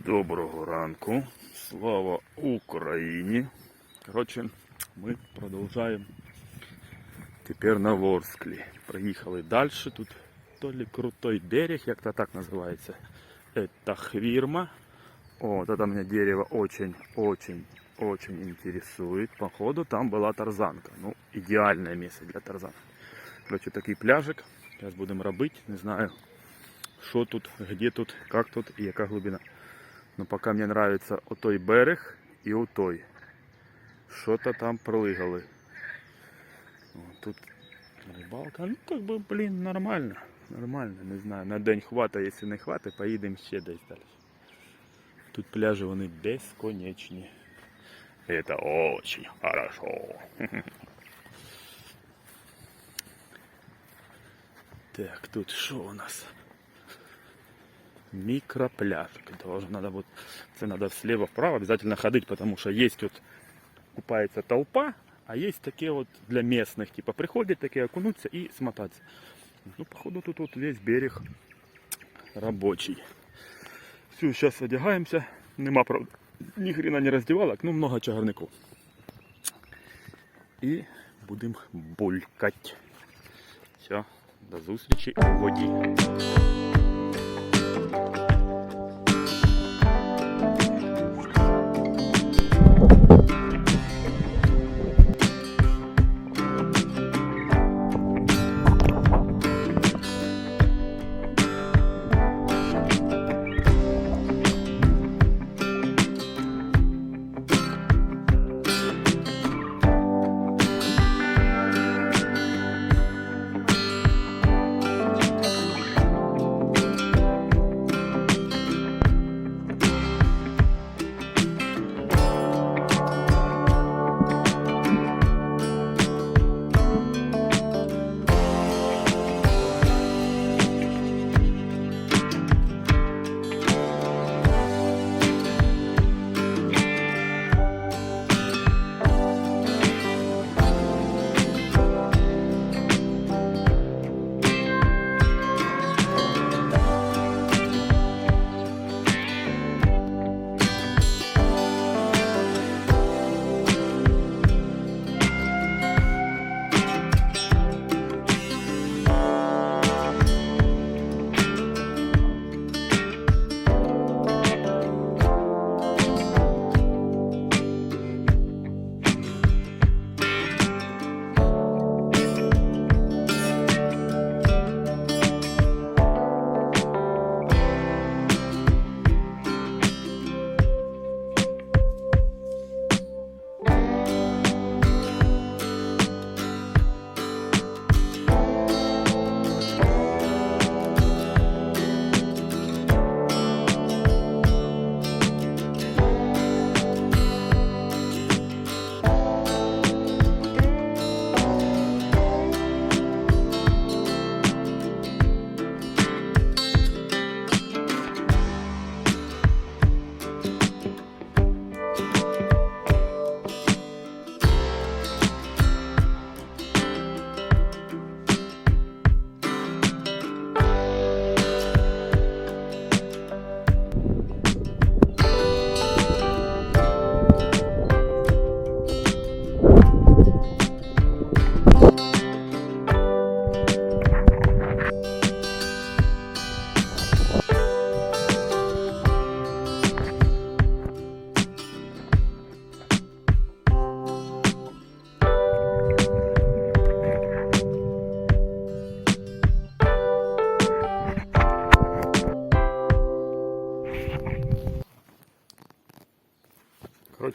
Доброго ранку. Слава Україні. Коротше, ми продовжуємо тепер на Ворсклі. Проїхали далі. Тут то ли крутой берег, як то так називається. Это Хвирма. Вот это меня дерево очень-очень очень интересует. Походу там была тарзанка. Ну, идеальное место для тарзанки. Короче, такий пляжик. Зараз будемо робити. Не знаю, що тут, где тут, как тут і яка глибина. Но пока мне нравится отой берег и отой. Что-то там прыгали. Вот тут рыбалка. Ну, как бы, блин, нормально. Нормально, не знаю. На день хвата, якщо не хватить, поїдемо ще десь далі. Тут пляжі вони безконечні. Это очень хорошо. Так, тут що у нас? Микропляжик. Тоже надо вот, это надо слева вправо обязательно ходить, потому что есть тут купается толпа, а есть такие вот для местных, типа приходят такие окунуться и смотаться. Ну, походу тут вот весь берег рабочий. Все, сейчас одягаемся. Нема, правда, ни хрена не раздевалок, ну много чагарников. І будемо булькать. Все, до зустрічі у воді.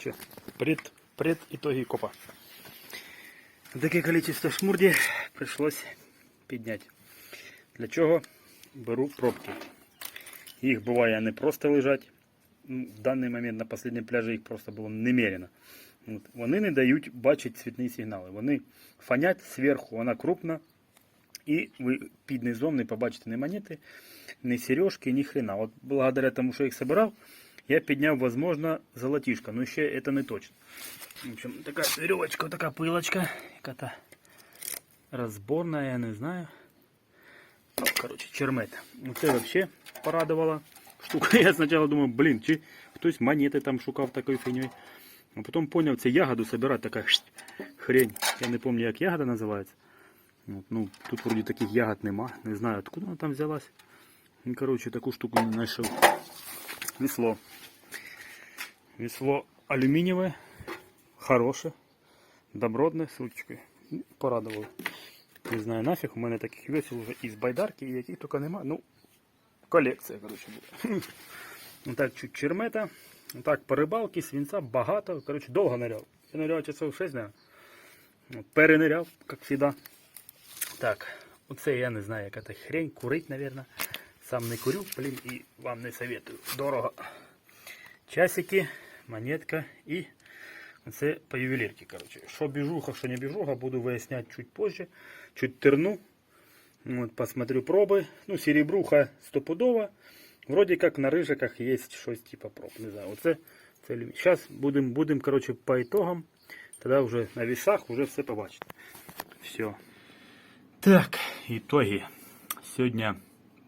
Короче, пред, пред итоги копа. Таке количество шмурді прийшлось підняти. Для чого беру пробки. Їх буває не просто лежать. Ну, В даний момент на останньому пляжі їх просто було немерено. От. Вони не дають бачити цвітні сигнали. Вони фонять зверху, вона крупна. І ви під низом не побачите ні монети, ні сережки, ні хрена. От благодаря тому, що я їх собирав, я підняв, возможно, золотишко, но ще это не точно. В общем, така веревочка, така пилочка, яка-то розборна, я не знаю. Ну, короче, чермет. Це вообще порадувала штука. Я спочатку думав, блін, чи хтось монети там шукав такою фігньою. А потім поняв, це ягоду собирати, така шт, хрень. Я не пам'ятаю, як ягода називається. От, ну, тут вроді таких ягод нема. Не знаю, откуда вона там взялась. Ну, коротше, таку штуку не знайшов. Весло. Весло алюмінієве, хороше, добротне, з ручкою. Порадувало. Не знаю нафіг, у мене таких весел вже із байдарки, і яких тільки нема. Ну, колекція, коротше, буде. Отак чуть чермета. Отак по рибалці, свинця багато. Коротше, довго ныряв. Я ныряв часов 6, наверное. От, Переныряв, як завжди. Так, оце я не знаю, яка це хрень, курить, наверное. Сам не курю, блін, і вам не советую. Дорого. Часики, монетка і це по ювелірці, короче. Що біжуха, що не біжуха, буду виясняти чуть позже. Чуть терну. Вот, посмотрю пробы. Ну, серебруха стопудово. Вроде как на рыжиках есть щось типа проб. Не знаю. Оце, це люмі- Сейчас будем, будем, короче, по итогам. Тогда уже на весах уже все побачите. Все. Так, итоги. Сьогодні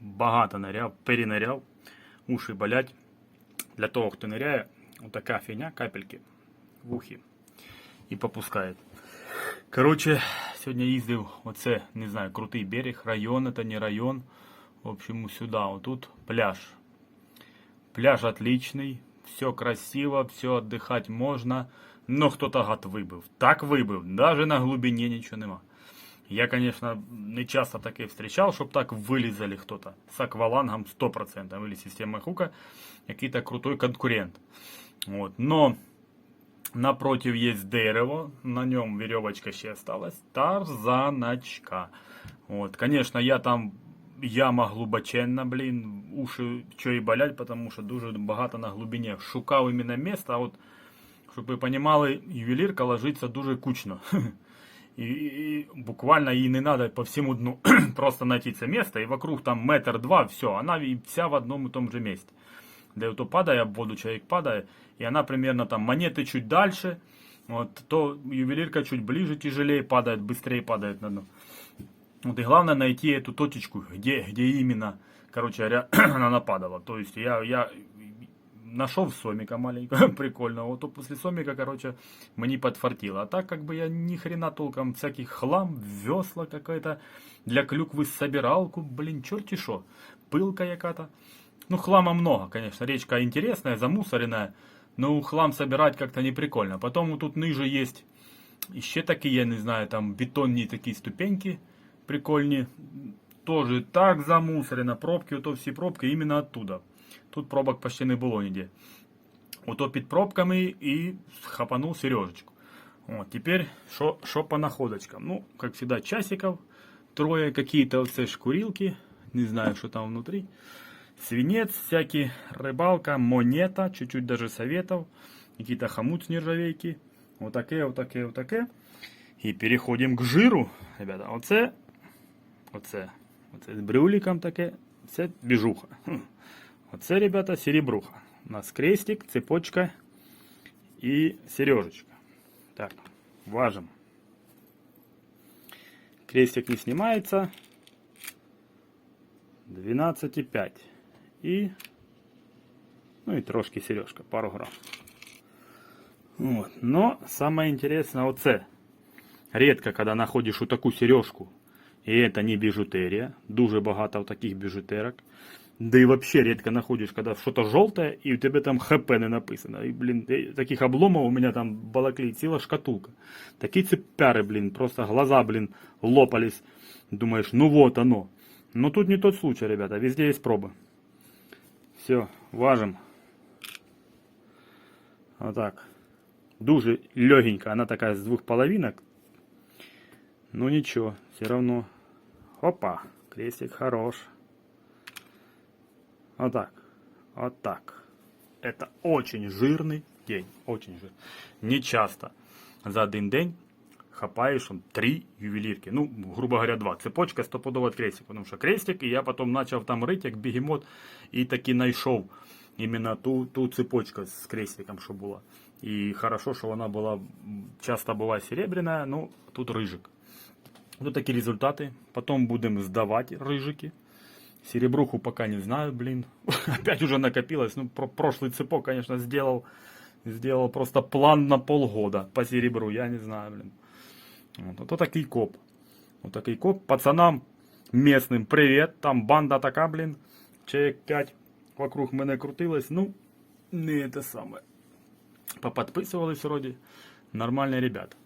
багато ныряв, переныряв. Уші болять. Для того, хто ныряє, отака фігня, капельки в ухі. І попускає. Короче, сьогодні їздив, оце, не знаю, крутий берег, район, це не район. В общем, сюди, отут пляж. Пляж отличный, все красиво, все отдыхать можно, но кто-то гад вибив. Так вибив, даже на глубине нічого нема. Я, конечно, не часто таке встречал, щоб так вилізали хто-то з аквалангом 100% или системой хука, який-то крутой конкурент. Вот. Но Напротив есть дерево, на нем веревочка ще осталась. Тарзаночка. Вот, конечно, я там яма глубоченна, блін, уші що і болять, потому що дуже багато на глибині. Шукав іменно місце, а от, щоб ви розуміли, ювелірка ложиться дуже кучно. І, і буквально їй не треба по всьому дну просто знайти це місце, і вокруг там метр два, все, вона і вся в одному і тому же місці де то падає в воду, человек падає, і вона примерно там монети чуть дальше, вот, то ювелирка чуть ближе, тяжелее падает, быстрее падает на дно. Вот, и главное найти эту точечку, где, где именно, короче говоря, она нападала. То есть я, я нашел сомика маленького, прикольного, вот то после сомика, короче, мне подфартило. А так как бы я ни хрена толком всяких хлам, весла какая-то, для клюквы собиралку, блин, черти шо, пылка яката. Ну, хлама много, конечно. Речка интересная, замусоренная. Но хлам собирать как-то не прикольно. Потом вот тут ниже есть еще такие, я не знаю, там бетонные такие ступеньки прикольные. Тоже так замусорено. Пробки, ото всі пробки именно оттуда. Тут пробок почти не було ніде. Ото під пробками і хапанув сережечку. Вот, теперь, что, что по находочкам? Ну, как всегда, часиков. Трое какие-то вот ж курилки. Не знаю, что там внутри. Свинец всякий, рыбалка, монета, чуть-чуть даже советов, какие-то хомут с нержавейки. Вот такие, вот такие, вот такие. И переходим к жиру, ребята. Оце, оце, оце з брюликом таке, це біжуха. Хм. Оце, ребята, серебруха. У нас крестик, цепочка и сережечка. Так, важим. Крестик не снимается. 12,5. И, ну и трошки сережка, пару грамм. Вот. Но самое интересное вот це. Редко, когда находишь вот такую сережку, и это не бижутерия, дуже багато таких біжутерок. Да и вообще редко находишь, когда что-то желтое, и у тебя там ХП не написано. И, блин, таких обломов у меня там балаклей ціла шкатулка. Такие цепяры, блин, просто глаза, блин, лопались. Думаешь, ну вот оно. Но тут не тот случай, ребята, везде есть пробы. Все, важим. Вот так. Дуже легенько, она такая с двух половинок. Ну ничего, все равно. Опа, крестик хорош. Вот так. Вот так. Это очень жирный день. Очень жирный. Не часто за один день хапаешь он три ювелирки. Ну, грубо говоря, два. Цепочка стопудово крестик. Потому що крестик, і я потім почав там рити, як бігемот, і таки знайшов іменно ту, ту цепочку з крестиком, що була. І хорошо, що вона була, м, часто буває серебряна, ну, тут рижик. Тут такі результати. Потім будемо здавати рижики. Серебруху пока не знаю, блин. Опять уже накопилось. Ну, про прошлый цепок, конечно, сделал, сделал просто план на полгода по серебру. Я не знаю, блин. Вот, вот такой коп. Вот такой коп. Пацанам местным привет. Там банда така, блин. Человек 5 вокруг мене крутилось. Ну, не это самое. Поподписывались вроде. Нормальные ребята.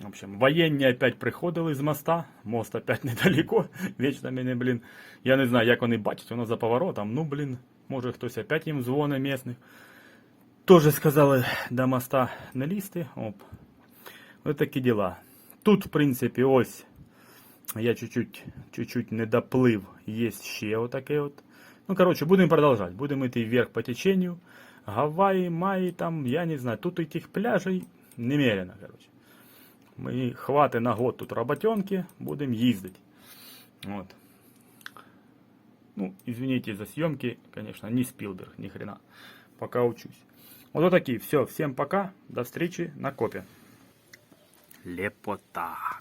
В общем, воєнні опять приходили з моста, мост опять недалеко, вічно мене, блін, я не знаю, як вони бачать, воно за поворотом, ну, блін, може хтось опять їм дзвони місних. Тоже сказали до моста не лізти, оп. Ось такі діла. Тут, в принципі, ось, я чуть-чуть, чуть-чуть не доплив, є ще отаке от. Ну, короче, будемо продовжувати, будемо йти вверх по теченню. Гавайи, Майи, там, я не знаю, тут этих пляжей немерено, короче. Ми хвати на год тут роботенки, будемо їздити. Вот. Ну, извините за съемки, конечно, не Спилберг, ни хрена. Пока учусь. Вот такие. Все, всем пока. До встречи на копе. Лепота.